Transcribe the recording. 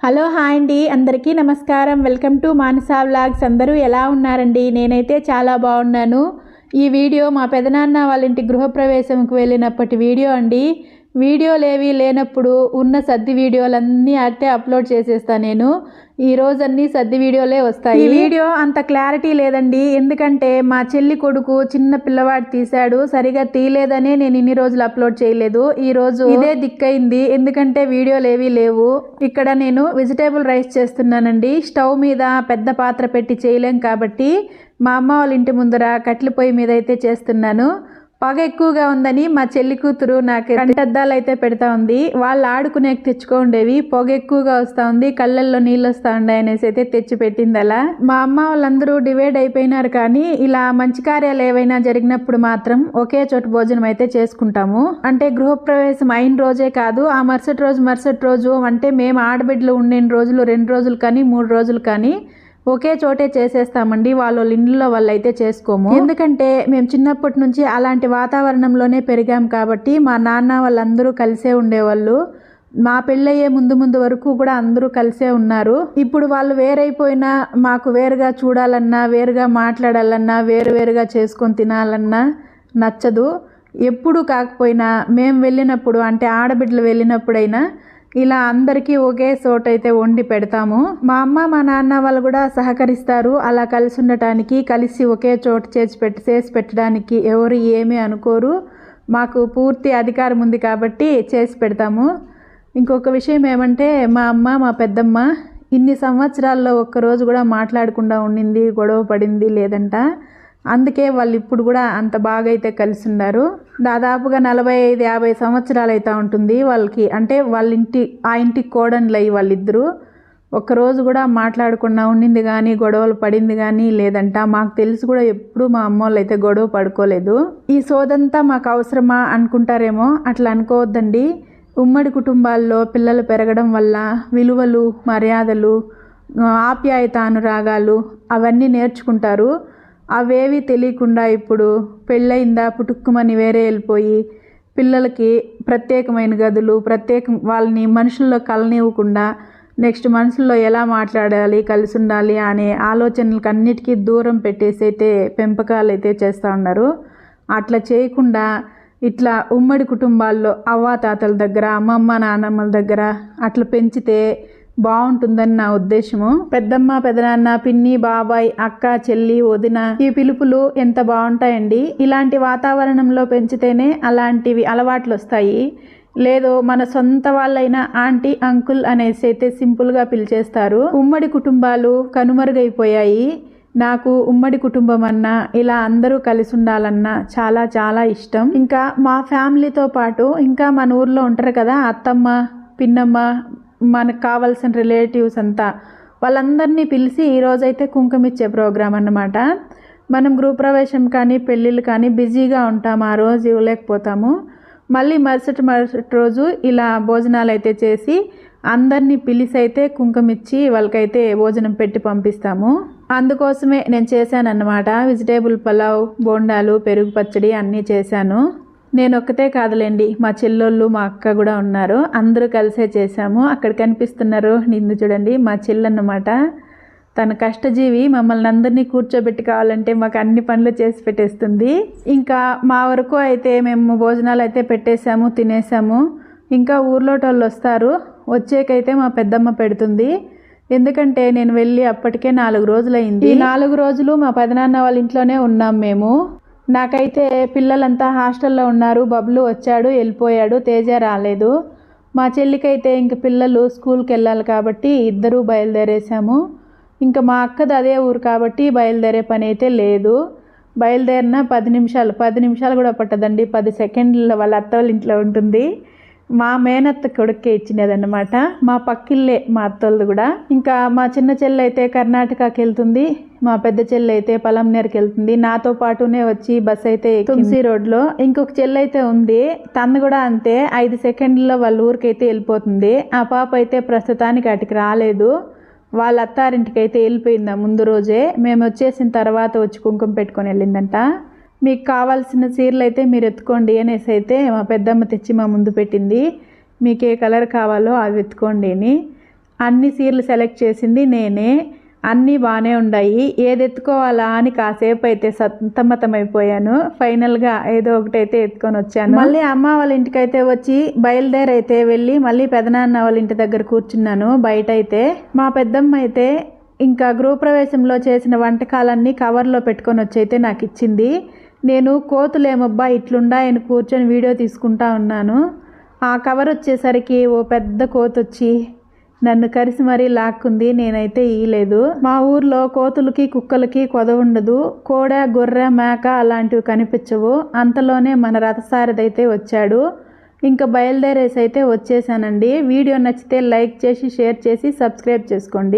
Hello hi అండి అందరికీ నమస్కారం. Welcome to Manasa vlogs. అందరూ ఎలా ఉన్నారండి? నేనైతే చాలా బాగున్నాను. ఈ వీడియో మా పెదనాన్న వాళ్ళ ఇంటి గృహప్రవేశంకి వెళ్ళినప్పటి వీడియో అండి. వీడియోలు ఏవి లేనప్పుడు ఉన్న సర్ది వీడియోలన్నీ అట్టే అప్లోడ్ చేసేస్తా నేను. ఈ రోజు అన్ని సర్ది వీడియోలే వస్తాయి. ఈ వీడియో అంత క్లారిటీ లేదండి. ఎందుకంటే మా చెల్లి కొడుకు చిన్న పిల్లవాడు తీశాడు. సరిగా తీయలేదనే నేను ఇన్ని రోజులు అప్లోడ్ చేయలేదు. ఈ రోజు ఇదే దిక్కైంది ఎందుకంటే వీడియోలు ఏవీ లేవు. ఇక్కడ నేను వెజిటేబుల్ రైస్ చేస్తున్నానండి. స్టవ్ మీద పెద్ద పాత్ర పెట్టి చేయలేం కాబట్టి మా అమ్మ వాళ్ళ ఇంటి ముందర కట్ల పొయ్యి మీద అయితే చేస్తున్నాను. పొగ ఎక్కువగా ఉందని మా చెల్లి కూతురు నాకు కంటద్దాలు అయితే పెడతా ఉంది. వాళ్ళు ఆడుకునే తెచ్చుకోండేవి పొగ ఎక్కువగా వస్తూ ఉంది కళ్ళల్లో నీళ్ళు వస్తూ ఉండే అనేసి అయితే తెచ్చి పెట్టింది అలా. మా అమ్మ వాళ్ళందరూ డివైడ్ అయిపోయినారు కానీ ఇలా మంచి కార్యాలు ఏవైనా జరిగినప్పుడు మాత్రం ఒకే చోట భోజనం అయితే చేసుకుంటాము. అంటే గృహప్రవేశం అయిన రోజే కాదు ఆ మరుసటి రోజు మరుసటి రోజు అంటే మేము ఆడబిడ్డలు ఉండిన రోజులు రెండు రోజులు కానీ మూడు రోజులు కానీ ఒకే చోటే చేసేస్తామండి. వాళ్ళ ఇంట్లో వాళ్ళు అయితే చేసుకోము. ఎందుకంటే మేము చిన్నప్పటి నుంచి అలాంటి వాతావరణంలోనే పెరిగాం కాబట్టి మా నాన్న వాళ్ళందరూ కలిసే ఉండేవాళ్ళు. మా పెళ్ళయ్యే ముందు ముందు వరకు కూడా అందరూ కలిసే ఉన్నారు. ఇప్పుడు వాళ్ళు వేరైపోయినా మాకు వేరుగా చూడాలన్నా వేరుగా మాట్లాడాలన్నా వేరు వేరుగా చేసుకొని తినాలన్నా నచ్చదు. ఎప్పుడు కాకపోయినా మేము వెళ్ళినప్పుడు అంటే ఆడబిడ్డలు వెళ్ళినప్పుడైనా ఇలా అందరికీ ఒకే చోట అయితే వండి పెడతాము. మా అమ్మ మా నాన్న వాళ్ళు కూడా సహకరిస్తారు. అలా కలిసి ఉండటానికి కలిసి ఒకే చోట చేసి పెట్టి చేసి పెట్టడానికి ఎవరు ఏమీ అనుకోరు. మాకు పూర్తి అధికారం ఉంది కాబట్టి చేసి పెడతాము. ఇంకొక విషయం ఏమంటే మా అమ్మ మా పెద్దమ్మ ఇన్ని సంవత్సరాల్లో ఒక్కరోజు కూడా మాట్లాడకుండా ఉండింది గొడవ పడింది లేదంట. అందుకే వాళ్ళు ఇప్పుడు కూడా అంత బాగా అయితే కలిసి ఉన్నారు దాదాపుగా నలభై ఐదు యాభై సంవత్సరాలు అయితే ఉంటుంది వాళ్ళకి. అంటే వాళ్ళ ఇంటి ఆ ఇంటికి కోడన్లు అయ్యి వాళ్ళిద్దరూ ఒక్కరోజు కూడా మాట్లాడకుండా ఉండింది కానీ గొడవలు పడింది కానీ లేదంట. మాకు తెలిసి కూడా ఎప్పుడు మా అమ్మోళ్ళు అయితే గొడవ పడుకోలేదు. ఈ సోదంతా మాకు అవసరమా అనుకుంటారేమో అట్లా అనుకోవద్దండి. ఉమ్మడి కుటుంబాల్లో పిల్లలు పెరగడం వల్ల విలువలు మర్యాదలు ఆప్యాయత అనురాగాలు అవన్నీ నేర్చుకుంటారు. అవేవి తెలియకుండా ఇప్పుడు పెళ్ళయిందా పుట్టుక్కుమని వేరే వెళ్ళిపోయి పిల్లలకి ప్రత్యేకమైన గదులు ప్రత్యేక వాళ్ళని మనుషుల్లో కలనివ్వకుండా నెక్స్ట్ మనుషుల్లో ఎలా మాట్లాడాలి కలిసి ఉండాలి అనే ఆలోచనలకు అన్నిటికీ దూరం పెట్టేసి అయితే పెంపకాలు అయితే చేస్తూ ఉన్నారు. అట్లా చేయకుండా ఇట్లా ఉమ్మడి కుటుంబాల్లో అవ్వాతాతల దగ్గర అమ్మమ్మ నాన్నమ్మల దగ్గర అట్లా పెంచితే బాగుంటుందని నా ఉద్దేశము. పెద్దమ్మ పెదనాన్న పిన్ని బాబాయ్ అక్క చెల్లి వదిన ఈ పిలుపులు ఎంత బాగుంటాయండి ఇలాంటి వాతావరణంలో పెంచితేనే అలాంటివి అలవాట్లు వస్తాయి లేదు మన సొంత వాళ్ళైన ఆంటీ అంకుల్ అనేసి అయితే సింపుల్గా పిలిచేస్తారు. ఉమ్మడి కుటుంబాలు కనుమరుగైపోయాయి. నాకు ఉమ్మడి కుటుంబం అన్నా ఇలా అందరూ కలిసి ఉండాలన్నా చాలా చాలా ఇష్టం. ఇంకా మా ఫ్యామిలీతో పాటు ఇంకా మన ఊర్లో ఉంటారు కదా అత్తమ్మ పిన్నమ్మ మనకు కావాల్సిన రిలేటివ్స్ అంతా వాళ్ళందరినీ పిలిచి ఈరోజైతే కుంకుమ ఇచ్చే ప్రోగ్రాం అన్నమాట. మనం గృహప్రవేశం కానీ పెళ్ళిళ్ళు కానీ బిజీగా ఉంటాం ఆ రోజు ఇవ్వలేకపోతాము. మళ్ళీ మరుసటి మరుసటి రోజు ఇలా భోజనాలు అయితే చేసి అందరినీ పిలిచి అయితే కుంకుమ ఇచ్చి వాళ్ళకైతే భోజనం పెట్టి పంపిస్తాము. అందుకోసమే నేను చేశాను అన్నమాట వెజిటేబుల్ పలావ్ బోండాలు పెరుగు పచ్చడి అన్నీ చేశాను. నేను ఒక్కతే కాదులేండి. మా చెల్లెళ్ళు మా అక్క కూడా ఉన్నారు. అందరూ కలిసే చేశాము. అక్కడ కనిపిస్తున్నారు నిందు చూడండి మా చెల్లన్నమాట. తన కష్టజీవి మమ్మల్ని అందరినీ కూర్చోబెట్టి కావాలంటే మాకు అన్ని పనులు చేసి పెట్టేస్తుంది. ఇంకా మా వరకు అయితే మేము భోజనాలు అయితే పెట్టేశాము తినేసాము ఇంకా ఊర్లో వాళ్ళు వస్తారు. వచ్చేకైతే మా పెద్దమ్మ పెడుతుంది. ఎందుకంటే నేను వెళ్ళి అప్పటికే నాలుగు రోజులు అయింది ఈ నాలుగు రోజులు మా పెదనాన్న వాళ్ళ ఇంట్లోనే ఉన్నాం మేము. నాకైతే పిల్లలంతా హాస్టల్లో ఉన్నారు బబ్లు వచ్చాడు వెళ్ళిపోయాడు తేజ రాలేదు. మా చెల్లికైతే ఇంక పిల్లలు స్కూల్కి వెళ్ళాలి కాబట్టి ఇద్దరూ బయలుదేరేసాము ఇంకా మా అక్కది అదే ఊరు కాబట్టి బయలుదేరే పని అయితే లేదు. బయలుదేరిన పది నిమిషాలు పది నిమిషాలు కూడా పట్టదండి. పది సెకండ్ల వాళ్ళ అత్త వాళ్ళ ఇంట్లో ఉంటుంది. మా మేనత్త కొడుకే ఇచ్చినదన్నమాట. మా పక్కిల్లే మా అత్తోళ్ళది కూడా. ఇంకా మా చిన్న చెల్లి అయితే కర్ణాటకకి వెళ్తుంది. మా పెద్ద చెల్లి అయితే పలంనేరుకి వెళ్తుంది. నాతో పాటునే వచ్చి బస్ అయితే తుమ్సీ రోడ్లో ఇంకొక చెల్లి అయితే ఉంది. తను కూడా అంతే. ఐదు సెకండ్లలో వాళ్ళ ఊరికైతే వెళ్ళిపోతుంది. ఆ పాప అయితే ప్రస్తుతానికి అటుకి రాలేదు. వాళ్ళ అత్తారింటికి అయితే వెళ్ళిపోయిందా ముందు రోజే. మేము వచ్చేసిన తర్వాత వచ్చి కుంకుమ పెట్టుకొని వెళ్ళిందంట. మీకు కావాల్సిన చీరలు అయితే మీరు ఎత్తుకోండి అనేసి అయితే మా పెద్దమ్మ తెచ్చి మా ముందు పెట్టింది. మీకు ఏ కలర్ కావాలో అవి ఎత్తుకోండి అని. అన్ని చీరలు సెలెక్ట్ చేసింది నేనే. అన్నీ బాగానే ఉన్నాయి ఏది ఎత్తుకోవాలా అని కాసేపు అయితే సతమతమైపోయాను. ఫైనల్గా ఏదో ఒకటి అయితే ఎత్తుకొని వచ్చాను. మళ్ళీ అమ్మ వాళ్ళ ఇంటికైతే వచ్చి బయలుదేరి అయితే వెళ్ళి మళ్ళీ పెదనాన్న వాళ్ళ ఇంటి దగ్గర కూర్చున్నాను బయట అయితే మా పెద్దమ్మ అయితే ఇంకా గృహప్రవేశంలో చేసిన వంటకాలన్నీ కవర్లో పెట్టుకొని వచ్చి అయితే నాకు ఇచ్చింది. నేను కోతులేమబ్బా ఇట్లుండాయని కూర్చొని వీడియో తీసుకుంటా ఉన్నాను. ఆ కవర్ వచ్చేసరికి ఓ పెద్ద కోతి వచ్చి నన్ను కరిసి మరీ లాక్కుంది. నేనైతే ఇయలేదు మా ఊర్లో కోతులకి కుక్కలకి కొద ఉండదు. కోడ గొర్రె మేక అలాంటివి కనిపించవు. అంతలోనే మన రథసారిదైతే వచ్చాడు. ఇంకా బయలుదేరేసి అయితే వచ్చేసానండి. వీడియో నచ్చితే లైక్ చేసి షేర్ చేసి సబ్స్క్రైబ్ చేసుకోండి.